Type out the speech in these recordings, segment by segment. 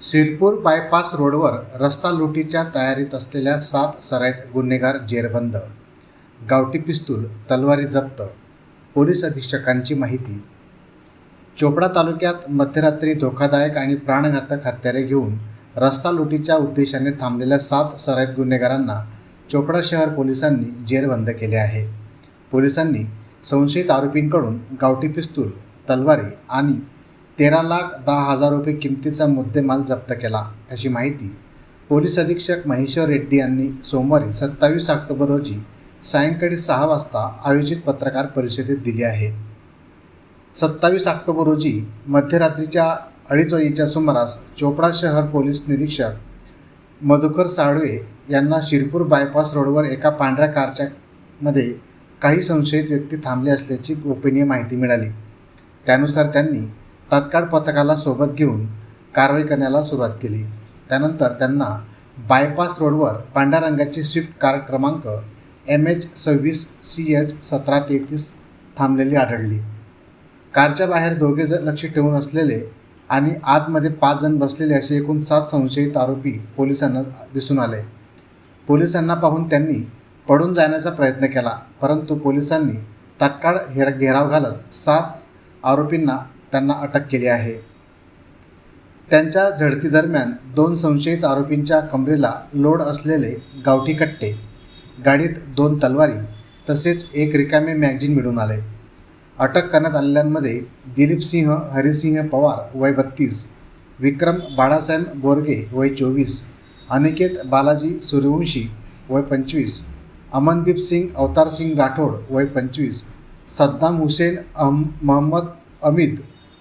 Sirpur bypass रोडवर रस्ता लुटीच्या तयारीत असलेल्या सात सराईत गुन्हेगार जेरबंद गावठी पिस्तूल तलवारी जप्त पोलीस अधीक्षकांची माहिती. चोपडा तालुक्यात मध्यरात्री धोकादायक आणि प्राणघातक हत्यारे घेऊन रस्ता लुटीच्या उद्देशाने थांबलेल्या सात सराईत गुन्हेगारांना चोपडा शहर पोलिसांनी जेरबंद केले आहे. पोलिसांनी संशयित आरोपींकडून गावठी पिस्तूल तलवारी आणि तेरा लाख दहा हजार रुपये किमतीचा मुद्देमाल जप्त केला अशी माहिती पोलीस अधीक्षक महेश्वर रेड्डी यांनी सोमवारी सत्तावीस ऑक्टोबर रोजी सायंकाळी सहा वाजता आयोजित पत्रकार परिषदेत दिली आहे. सत्तावीस ऑक्टोबर रोजी मध्यरात्रीच्या अडीच वाजेच्या सुमारास चोपडा शहर पोलीस निरीक्षक मधुकर साळवे यांना शिरपूर बायपास रोडवर एका पांढऱ्या कारच्या मध्ये काही संशयित व्यक्ती थांबले असल्याची गोपनीय माहिती मिळाली. त्यानुसार त्यांनी तात्काळ पथकाला सोबत घेऊन कारवाई करण्याला सुरुवात केली. त्यानंतर त्यांना बायपास रोडवर पांढऱ्या रंगाची स्विफ्ट कार क्रमांक एम एच सव्वीस सी एच सतरा तेहतीस थांबलेली आढळली. कारच्या बाहेर दोघे जण लक्ष ठेवून असलेले आणि आतमध्ये पाच जण बसलेले असे एकूण सात संशयित आरोपी पोलिसांना दिसून आले. पोलिसांना पाहून त्यांनी पडून जाण्याचा प्रयत्न केला परंतु पोलिसांनी तात्काळ हेर घेराव घालत सात आरोपींना त्यांना अटक केली आहे. त्यांच्या झडतीदरम्यान दोन संशयित आरोपींच्या कमरेला लोड असलेले गावठी कट्टे गाडीत दोन तलवारी तसेच एक रिकामे मॅगझिन मिळून आले. अटक करण्यात आलेल्यांमध्ये दिलीप सिंह हरिसिंह पवार वय बत्तीस विक्रम बाळासाहेब बोरगे वय चोवीस अनिकेत बालाजी सूर्यवंशी वय पंचवीस अमनदीप सिंग अवतार सिंग राठोड वय पंचवीस सद्दाम हुसेन अहम महम्मद अमित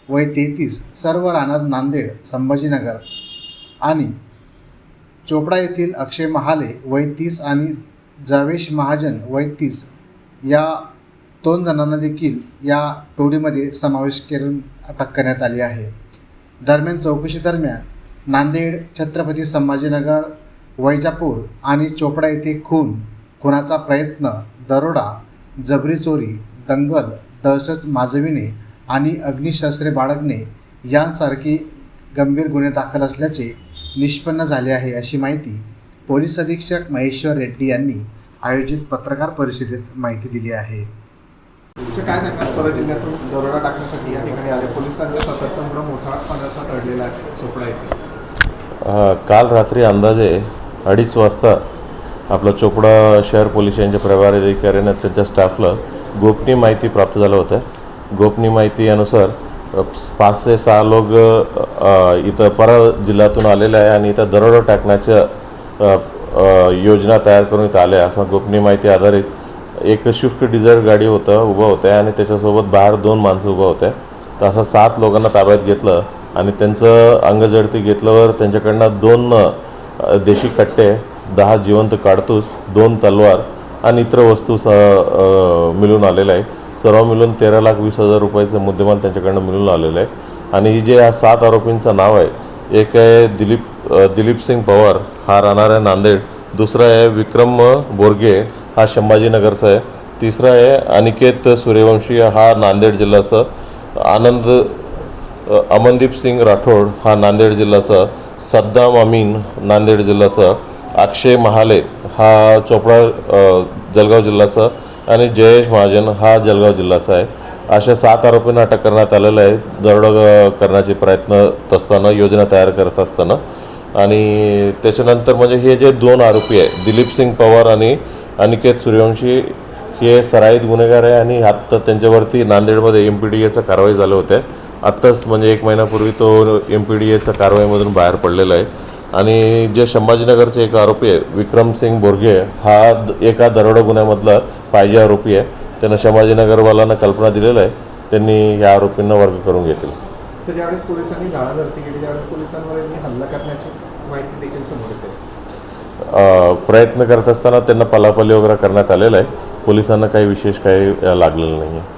वय तेहतीस सर्व राहणार नांदेड संभाजीनगर. आणि चोपडा येथील अक्षय महाले वय तीस आणि जावेश महाजन वय तीस या दोन जणांना देखील या टोळीमध्ये समावेश करून अटक करण्यात आली आहे. दरम्यान चौकशी दरम्यान नांदेड छत्रपती संभाजीनगर वैजापूर आणि चोपडा येथे खून खुनाचा प्रयत्न दरोडा जबरी चोरी दंगल दहशत माजविणे आणि अग्निशस्त्रे बाळगणे यांसारखी गंभीर गुन्हे दाखल असल्याचे निष्पन्न झाले आहे अशी माहिती पोलीस अधीक्षक महेश्वर रेड्डी यांनी आयोजित पत्रकार परिषदेत माहिती दिली आहे. काय सांगणार जिल्ह्यातून दरोडा टाकण्यासाठी या ठिकाणी आले. सातत्यामुळे मोठा आहे चोपडा येथे. काल रात्री अंदाजे अडीच वाजता आपलं चोपडा शहर पोलीस स्टेशनच्या प्रभारी अधिकाऱ्यानं त्यांच्या स्टाफला गोपनीय माहिती प्राप्त झालं होतं. गोपनीय माहिती अनुसार पाच ते सहा लोक इथं पर जिल्ह्यातून आलेले आहे आणि इथं दरोडा टाकण्याच्या योजना तयार करून इथं आल्या. असं गोपनीय माहिती आधारित एक स्विफ्ट डिझायर गाडी होतं उभं होतं आणि त्याच्यासोबत बाहेर दोन माणसं उभं होते. तर असं सात लोकांना ताब्यात घेतलं आणि त्यांचं अंगजडती घेतल्यावर त्यांच्याकडनं दोन देशी कट्टे दहा जिवंत काडतूस दोन तलवार आणि इतर वस्तू स मिळून आलेल्या आहे सर्व मिळून तेरा लाख वीस हजार रुपयाचं मुद्देमाल त्यांच्याकडनं मिळून आलेलं आहे. आणि ही जे या सात आरोपींचं नाव आहे एक आहे दिलीप दिलीपसिंग दिलीप सिंग पवार हा राहणार आहे नांदेड. दुसरा आहे विक्रम बोरगे हा संभाजीनगरचा आहे. तिसरा आहे अनिकेत सूर्यवंशी हा नांदेड जिल्ह्याचा. आनंद अमनदीप सिंग राठोड हा नांदेड जिल्ह्याचा. सद्दाम अमीन नांदेड जिल्ह्याचा. अक्षय महाले हा चोपडा जलगाव जळगाव जिल्ह्याचा. आणि जयेश महाजन हा जळगाव जिल्ह्याचा आहे. अशा सात आरोपींना अटक करण्यात आलेलं आहे. दरोडा करण्याचे प्रयत्न असताना योजना तयार करत असताना. आणि त्याच्यानंतर म्हणजे हे जे दोन आरोपी आहे दिलीप सिंग पवार आणि अनिकेत सूर्यवंशी हे सराईत गुन्हेगार आहे आणि आत्ता त्यांच्यावरती नांदेडमध्ये एम पी डी एचं कारवाई झाल्या होते. आत्ताच म्हणजे एक महिन्यापूर्वी तो एम पी डी एचा कारवाईमधून बाहेर पडलेला आहे. आणि जे संभाजीनगरचे एक आरोपी आहे विक्रम सिंग बोरगे हा एका दरोडा गुन्ह्यामधला पाहिजे आरोपी आहे. त्यांना संभाजीनगरवाल्यांना कल्पना दिलेलं आहे. त्यांनी या आरोपींना वर्ग करून घेतील. तर ज्यावेळेस पोलिसांनी झाडाझडती केली त्यावेळेस पोलिसांवर यांनी हल्ला करण्याची माहिती देखील समोर येते. अ, प्रयत्न करत असताना त्यांना पलापली वगैरे करण्यात आलेला आहे. पोलिसांना काही विशेष काही लागलेलं नाही आहे